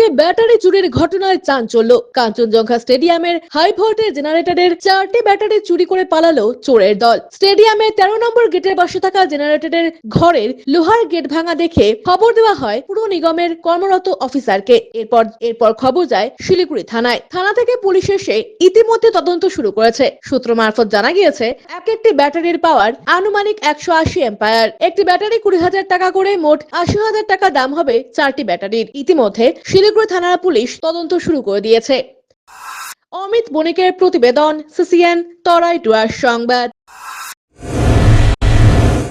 থেকে ব্যাটারি চুরির ঘটনায় চাঞ্চল্য। কাঞ্চনজঙ্ঘা স্টেডিয়ামের হাই ভোল্টেজ জেনারেটরের চারটি ব্যাটারি চুরি করে পালালো চোরের দল। স্টেডিয়ামের তেরো নম্বর গেটের পাশে থাকা জেনারেটরের ঘরের লোহার গেট ভাঙা দেখে খবর দেওয়া হয় পুর নিগমের কর্মরত অফিসারকে। এরপর এরপর খবর যায় শিলিগুড়ি থানায়। থানা থেকে পুলিশ এসে ইতিমধ্যে তদন্ত শুরু করেছে। সূত্র মারফত জানা গিয়েছে, এক একটি ব্যাটারির পাওয়ার আনুমানিক একশো আশি এম্পায়ার। একটি ব্যাটারি কুড়ি হাজার টাকা করে মোট আশি হাজার টাকা দাম হবে চারটি ব্যাটারির। ইতিমধ্যে শিলিগুড়ি থানার পুলিশ তদন্ত শুরু করে দিয়েছে। অমিত বণিকের প্রতিবেদন সিসিএন তরাই ডুয়ার সংবাদ।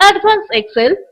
Advanced Excel.